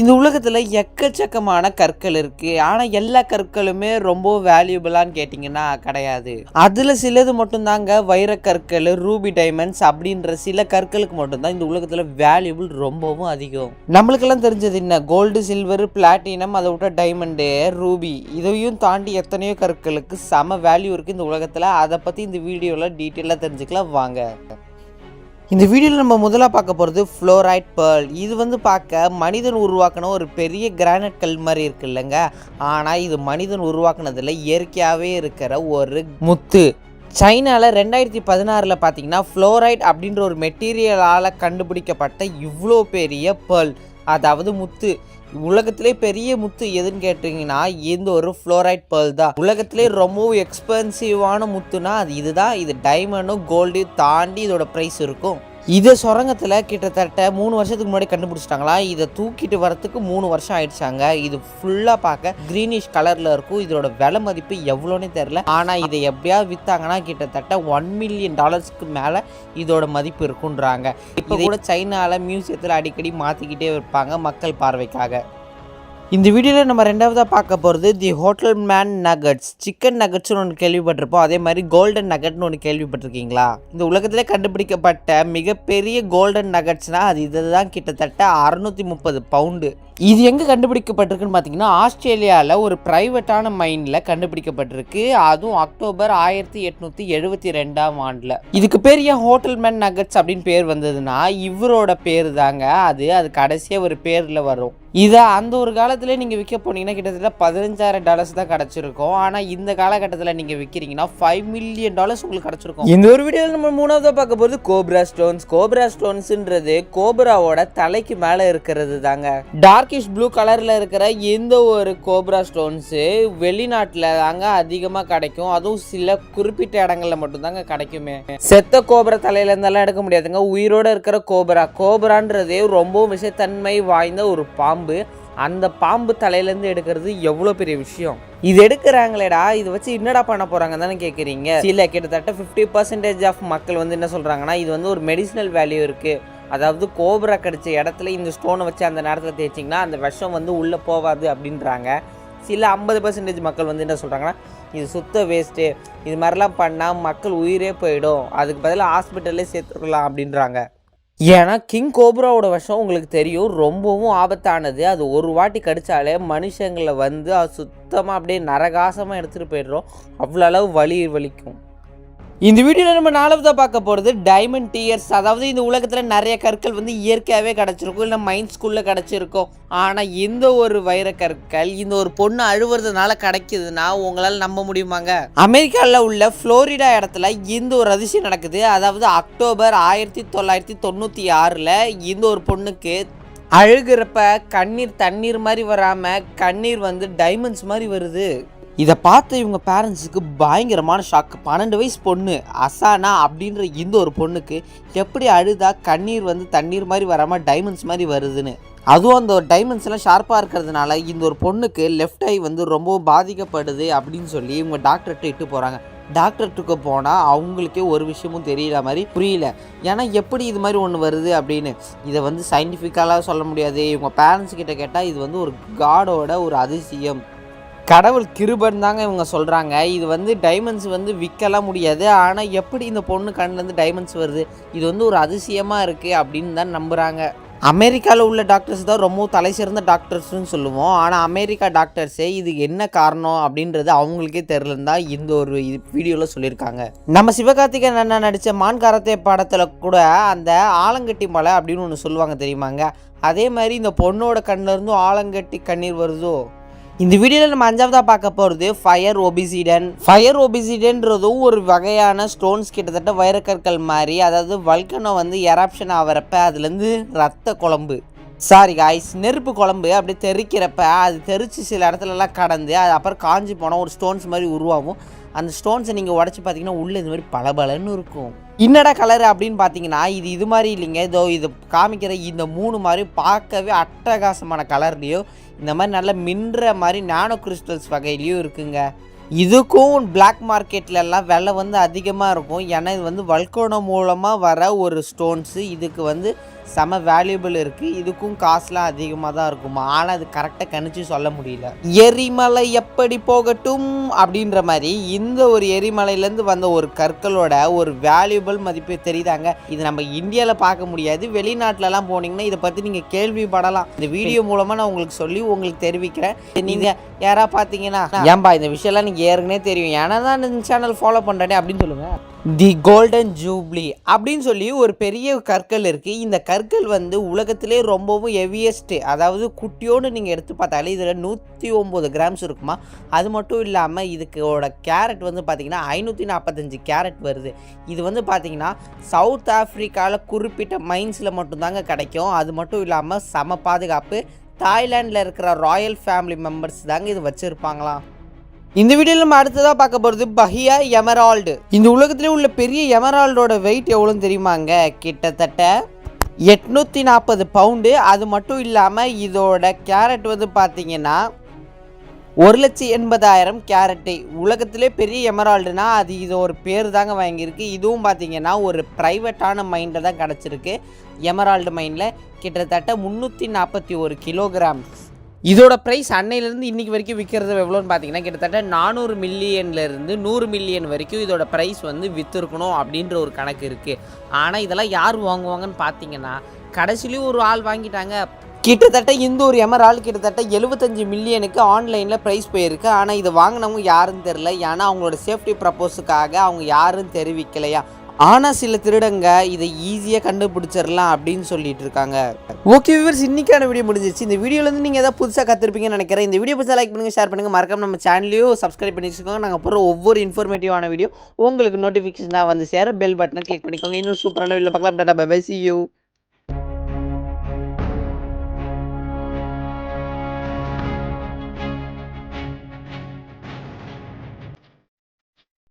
இந்த உலகத்தில் எக்கச்சக்கமான கற்கள் இருக்குது ஆனால் எல்லா கற்களுமே ரொம்ப வேல்யூபிளான்னு கேட்டிங்கன்னா கிடையாது. அதில் சிலது மட்டும்தாங்க வைரக்கற்கள் ரூபி டைமண்ட்ஸ் அப்படின்ற சில கற்களுக்கு மட்டும்தான் இந்த உலகத்தில் வேல்யூபிள் ரொம்பவும் அதிகம். நம்மளுக்கெல்லாம் தெரிஞ்சது என்ன? கோல்டு சில்வர் பிளாட்டினம் அதை விட்ட டைமண்டு ரூபி. இதையும் தாண்டி எத்தனையோ கற்களுக்கு செம வேல்யூ இருக்குது இந்த உலகத்தில். அதை பற்றி இந்த வீடியோவில் டீட்டெயிலாக தெரிஞ்சுக்கலாம். வாங்க. இந்த வீடியோவில் நம்ம முதலாக பார்க்க போகிறது ஃப்ளோரைட் பேர்ல் இது வந்து பார்க்க மனிதன் உருவாக்கின ஒரு பெரிய கிரானைட் கல் மாதிரி இருக்கு இல்லைங்க? ஆனால் இது மனிதன் உருவாக்குனதில் இயற்கையாகவே இருக்கிற ஒரு முத்து. சைனாவில் ரெண்டாயிரத்தி பதினாறில் பார்த்தீங்கன்னா ஃப்ளோரைட் அப்படின்ற ஒரு மெட்டீரியலால் கண்டுபிடிக்கப்பட்ட இவ்வளோ பெரிய பேர்ல் அதாவது முத்து. உலகத்திலே பெரிய முத்து எதுன்னு கேட்டிங்கன்னா இந்த ஒரு ஃப்ளோரைட் பேர்ல் தான். உலகத்திலே ரொம்பவும் எக்ஸ்பென்சிவான முத்துனா அது இதுதான். இது டைமண்டும் கோல்டையும் தாண்டி இதோட ப்ரைஸ் இருக்கும். இதை சுரங்கத்தில் கிட்டத்தட்ட மூணு வருஷத்துக்கு முன்னாடி கண்டுபிடிச்சிட்டாங்களா? இதை தூக்கிட்டு வரத்துக்கு மூணு வருஷம் ஆயிடுச்சாங்க. இது ஃபுல்லாக பார்க்க க்ரீனிஷ் கலரில் இருக்கும். இதோட விலை மதிப்பு எவ்வளோன்னு தெரில ஆனால் இதை எப்படியாவது விற்றாங்கன்னா கிட்டத்தட்ட ஒன் மில்லியன் டாலர்ஸ்க்கு மேலே இதோட மதிப்பு இருக்குன்றாங்க. இப்போ கூட சைனாவில் மியூசியத்தில் அடிக்கடி மாற்றிக்கிட்டே இருப்பாங்க மக்கள் பார்வைக்காக. இந்த வீடியோவில் நம்ம ரெண்டாவதாக பார்க்க போகிறது the hotel man nuggets chicken நகட்ஸ்னு ஒன்று கேள்விப்பட்டிருப்போம். அதே மாதிரி கோல்டன் நகட்னு ஒன்று கேள்விப்பட்டிருக்கீங்களா? இந்த உலகத்திலே கண்டுபிடிக்கப்பட்ட மிகப்பெரிய கோல்டன் நகட்ஸ்னால் அது இதுதான் கிட்டத்தட்ட அறுநூற்றி முப்பது பவுண்டு இது எங்கே கண்டுபிடிக்கப்பட்டிருக்குன்னு பார்த்தீங்கன்னா ஆஸ்திரேலியாவில் ஒரு ப்ரைவேட்டான மைண்டில் கண்டுபிடிக்கப்பட்டிருக்கு. அதுவும் அக்டோபர் ஆயிரத்தி எட்நூற்றி எழுபத்தி ரெண்டாம் ஆண்டில். இதுக்கு பேர் ஏன் ஹோட்டல் மேன் நகட்ஸ் அப்படின்னு பேர் வந்ததுன்னா இவரோட பேர் தாங்க அது அது கடைசியாக ஒரு பேரில் வரும். இதை அந்த ஒரு காலத்தில் நீங்கள் விற்க போனீங்கன்னா கிட்டத்தட்ட பதினஞ்சாயிரம் டாலர்ஸ் தான் கிடச்சிருக்கும். ஆனால் இந்த காலகட்டத்தில் நீங்கள் விற்கிறீங்கன்னா ஃபைவ் மில்லியன் டாலர்ஸ் உங்களுக்கு கிடச்சிருக்கும். இந்த ஒரு வீடியோவில் நம்ம மூணாவதாக பார்க்க போகிறது கோப்ரா ஸ்டோன்ஸ். கோப்ரா ஸ்டோன்ஸுன்றது கோப்ராவோட தலைக்கு மேலே இருக்கிறது தாங்க. டார்க்கிஷ் ப்ளூ கலரில் இருக்கிற எந்த ஒரு கோப்ரா ஸ்டோன்ஸு வெளிநாட்டில் தாங்க அதிகமாக கிடைக்கும். அதுவும் சில குறிப்பிட்ட இடங்கள்ல மட்டும்தாங்க கிடைக்குமே. செத்த கோபுரா தலையில இருந்தெல்லாம் எடுக்க முடியாதுங்க. உயிரோட இருக்கிற கோபுரா. கோபுரான்றதே ரொம்ப விஷத்தன்மை வாய்ந்த ஒரு பாம்பு. பாம்பு அந்த பாம்பு தலையிலேருந்து எடுக்கிறது எவ்வளோ பெரிய விஷயம்? இது எடுக்கிறாங்களேடா இது வச்சு என்னடா பண்ண போகிறாங்க தானே கேட்குறீங்க சில கிட்டத்தட்ட ஃபிஃப்டி பர்சன்டேஜ் ஆஃப் மக்கள் வந்து என்ன சொல்கிறாங்கன்னா இது வந்து ஒரு மெடிசினல் வேல்யூ இருக்குது அதாவது கோபுரா கடிச்ச இடத்துல இந்த ஸ்டோனை வச்சு அந்த நேரத்தில் தேய்ச்சிங்கன்னா அந்த விஷம் வந்து உள்ளே போகாது அப்படின்றாங்க. சில ஐம்பது பர்சன்டேஜ் மக்கள் வந்து என்ன சொல்கிறாங்கன்னா இது சுத்த வேஸ்ட்டு இது மாதிரிலாம் பண்ணால் மக்கள் உயிரே போயிடும். அதுக்கு பதிலாக ஹாஸ்பிட்டல்லே சேர்த்துக்கலாம் அப்படின்றாங்க. ஏன்னா கிங் கோப்ராவோட விஷம் உங்களுக்கு தெரியும். ரொம்பவும் ஆபத்தானது. அது ஒரு வாட்டி கடித்தாலே மனுஷங்களை வந்து அது சுத்தமாக அப்படியே நரகாசமாக எடுத்துகிட்டு போயிடுறோம். அவ்வளோ அளவு வலி வலிக்கும். இந்த வீடியோவில் நம்ம நாலாவதாக பார்க்க போகிறது டைமண்ட் டீயர்ஸ் அதாவது இந்த உலகத்தில் நிறைய கற்கள் வந்து இயற்கையாகவே கிடச்சிருக்கும் இல்லை மைண்ட் ஸ்கூலில் கிடச்சிருக்கும். ஆனால் இந்த ஒரு வைர கற்கள் இந்த ஒரு பொண்ணு அழுவுறதுனால கிடைக்குதுன்னா உங்களால் நம்ப முடியுமாங்க? அமெரிக்காவில் உள்ள ஃப்ளோரிடா இடத்துல இந்த ஒரு அதிசயம் நடக்குது. அதாவது அக்டோபர் ஆயிரத்தி தொள்ளாயிரத்தி தொண்ணூற்றி ஆறில் இந்த ஒரு பொண்ணுக்கு அழுகிறப்ப கண்ணீர் தண்ணீர் மாதிரி வராமல் கண்ணீர் வந்து டைமண்ட்ஸ் மாதிரி வருது. இதை பார்த்த இவங்க பேரண்ட்ஸுக்கு பயங்கரமான ஷாக் பன்னெண்டு வயசு பொண்ணு அசானா அப்படின்ற இந்த ஒரு பொண்ணுக்கு எப்படி அழுதா கண்ணீர் வந்து தண்ணீர் மாதிரி வராமல் டைமண்ட்ஸ் மாதிரி வருதுன்னு. அதுவும் அந்த ஒரு டைமண்ட்ஸ்லாம் ஷார்ப்பாக இருக்கிறதுனால இந்த ஒரு பொண்ணுக்கு லெஃப்ட் ஐ வந்து ரொம்ப பாதிக்கப்படுது அப்படின்னு சொல்லி இவங்க டாக்டர்கிட்ட இட்டு போகிறாங்க டாக்டர்கிட்ட போனால் அவங்களுக்கே ஒரு விஷயமும் தெரியல மாதிரி புரியல. ஏன்னா எப்படி இது மாதிரி ஒன்று வருது அப்படின்னு இதை வந்து சயின்டிஃபிக்கலாக சொல்ல முடியாது. இவங்க பேரண்ட்ஸ் கிட்ட கேட்டால் இது வந்து ஒரு காடோட ஒரு அதிசயம். கடவுள் கிருபன் தாங்க இவங்க சொல்கிறாங்க இது வந்து டைமண்ட்ஸ் வந்து விற்கலாம் முடியாது. ஆனால் எப்படி இந்த பொண்ணு கண்ணிலேருந்து டைமண்ட்ஸ் வருது? இது வந்து ஒரு அதிசயமாக இருக்குது அப்படின்னு தான் நம்புகிறாங்க அமெரிக்காவில் உள்ள டாக்டர்ஸ் தான் ரொம்ப தலை சிறந்த டாக்டர்ஸ்னு சொல்லுவோம். ஆனால் அமெரிக்கா டாக்டர்ஸே இது என்ன காரணம் அப்படின்றது அவங்களுக்கே தெரிலன்னு தான் இந்த ஒரு இது வீடியோவில் சொல்லியிருக்காங்க. நம்ம சிவகார்த்திகேயன் அண்ணா நடித்த மான் காரத்தே படத்தில் கூட அந்த ஆலங்கட்டி மலை அப்படின்னு ஒன்று சொல்லுவாங்க தெரியுமாங்க? அதே மாதிரி இந்த பொண்ணோட கண்ணிலிருந்தும் ஆலங்கட்டி கண்ணீர் வருதோ? இந்த வீடியோவில் நம்ம அஞ்சாவதாக பார்க்க போகிறது ஃபயர் ஒபிசிடன் ஃபயர் ஒபிசிடன்றதும் ஒரு வகையான ஸ்டோன்ஸ் கிட்டத்தட்ட வைரக்கற்கள் மாதிரி அதாவது வல்கனோ வந்து எராப்ஷன் ஆகிறப்ப அதுலேருந்து ரத்த குழம்பு. சாரி காய்ஸ் நெருப்பு குழம்பு அப்படியே தெரிக்கிறப்ப அது தெரித்து சில இடத்துலலாம் கடந்து அது அப்புறம் காஞ்சி போனால் ஒரு ஸ்டோன்ஸ் மாதிரி உருவாகும். அந்த ஸ்டோன்ஸை நீங்கள் உடச்சி பார்த்தீங்கன்னா உள்ளே இது மாதிரி பளபளன்னு இருக்கும். என்னடா கலர் அப்படின்னு பார்த்தீங்கன்னா இது இது மாதிரி இல்லைங்க. இதோ இது காமிக்கிற இந்த மூணு மாதிரி பார்க்கவே அட்டகாசமான கலர்லேயோ இந்த மாதிரி நல்ல மின்ற மாதிரி நானோ கிறிஸ்டல்ஸ் வகையிலையும் இருக்குங்க. இதுக்கும் பிளாக் மார்க்கெட்லலாம் விலை வந்து அதிகமாக இருக்கும். ஏன்னா இது வந்து வல்கோணம் மூலமாக வர ஒரு ஸ்டோன்ஸு இதுக்கு வந்து செம வேல்யூபிள் இருக்குது இதுக்கும் காசுலாம் அதிகமாக தான் இருக்குமா? ஆனால் அது கரெக்டாக கணிச்சு சொல்ல முடியல. எரிமலை எப்படி போகட்டும்? அப்படின்ற மாதிரி இந்த ஒரு எரிமலையிலேருந்து வந்த ஒரு கற்களோட ஒரு வேல்யூபிள் மதிப்பு தெரியுதாங்க? இது நம்ம இந்தியாவில் பார்க்க முடியாது. வெளிநாட்டிலலாம் போனீங்கன்னா இதை பற்றி நீங்கள் கேள்விப்படலாம். இந்த வீடியோ மூலமாக நான் உங்களுக்கு சொல்லி உங்களுக்கு தெரிவிக்கிறேன். நீங்கள் யாராக பார்த்தீங்கன்னா ஏன்பா இந்த விஷயம்லாம் நீங்கள் ஏற்கனவே தெரியும். ஏன்னா தான் இந்த சேனல் ஃபாலோ பண்ணுறேனே அப்படின்னு சொல்லுங்கள் தி கோல்டன் ஜூப்ளி அப்படின்னு சொல்லி ஒரு பெரிய கற்கள் இருக்குது இந்த கற்கள் வந்து உலகத்திலே ரொம்பவும் ஹெவியஸ்ட்டு அதாவது குட்டியோன்னு நீங்கள் எடுத்து பார்த்தாலே இதில் நூற்றி ஒம்பது கிராம்ஸ் இருக்குமா? அது மட்டும் இல்லாமல் இதுக்கோட கேரட் வந்து பார்த்திங்கன்னா ஐநூற்றி நாற்பத்தஞ்சு கேரட் வருது. இது வந்து பார்த்திங்கன்னா சவுத் ஆஃப்ரிக்காவில் குறிப்பிட்ட மைன்ஸில் மட்டும்தாங்க கிடைக்கும். அது மட்டும் இல்லாமல் சம பாதுகாப்பு தாய்லாண்டில் இருக்கிற ராயல் ஃபேமிலி மெம்பர்ஸ் தாங்க இது வச்சுருப்பாங்களாம். இந்த வீடியோவில் நம்ம அடுத்ததாக பார்க்க போகிறது பஹியா எமரால்டு. இந்த உலகத்திலே உள்ள பெரிய எமரால்டோட வெயிட் எவ்வளோன்னு தெரியுமாங்க? கிட்டத்தட்ட எட்நூற்றி நாற்பது பவுண்டு அது மட்டும் இல்லாமல் இதோட கேரட் வந்து பார்த்தீங்கன்னா ஒரு லட்சம் எண்பதாயிரம் கேரட்டு உலகத்திலே பெரிய எமரால்டுனா அது இது ஒரு பேர் தாங்க வாங்கியிருக்கு. இதுவும் பார்த்தீங்கன்னா ஒரு ப்ரைவேட்டான மைண்டில் தான் கிடச்சிருக்கு. எமரால்டு மைண்டில் கிட்டத்தட்ட முந்நூற்றி நாற்பத்தி ஒரு கிலோகிராம் இதோட ப்ரைஸ் அன்னையிலேருந்து இன்றைக்கி வரைக்கும் விற்கிறது எவ்வளோன்னு பார்த்தீங்கன்னா கிட்டத்தட்ட நானூறு மில்லியன்லேருந்து நூறு மில்லியன் வரைக்கும் இதோட ப்ரைஸ் வந்து விற்றுருக்கணும் அப்படின்ற ஒரு கணக்கு இருக்குது ஆனால் இதெல்லாம் யார் வாங்குவாங்கன்னு பார்த்தீங்கன்னா கடைசிலையும் ஒரு ஆள் வாங்கிட்டாங்க. கிட்டத்தட்ட இந்த ஒரு எமரால் கிட்டத்தட்ட எழுபத்தஞ்சு மில்லியனுக்கு ஆன்லைனில் ப்ரைஸ் போயிருக்கு. ஆனால் இது வாங்கினவங்க யாருன்னு தெரில ஏன்னா அவங்களோட சேஃப்டி ப்ரப்போஸுக்காக அவங்க யாரும் தெரிவிக்கலையா? ஆனால் சில திருடங்க இதை ஈஸியாக கண்டுபிடிச்சிடலாம் அப்படின்னு சொல்லிட்டு இருக்காங்க. ஓகே விவர்ஸ் இன்னைக்கான வீடியோ முடிஞ்சிருச்சு. இந்த வீடியோலேருந்து நீங்கள் எதாவது புதுசாக கற்றுருப்பீங்கன்னு நினைக்கிறேன். இந்த வீடியோ புதுசாக லைக் பண்ணுங்கள் ஷேர் பண்ணுங்கள் மறக்காம நம்ம சேனலையும் சப்ஸ்கிரைப் பண்ணி வச்சுக்கோங்க. நாங்கள் போகிற ஒவ்வொரு இன்ஃபர்மேட்டிவான வீடியோ உங்களுக்கு நோட்டிஃபிகேஷனாக வந்து சேர பெல் பட்டனை கிளிக் பண்ணிக்கோங்க. இன்னும் சூப்பரான வீடியோ பார்க்கலாம். Tata bye C you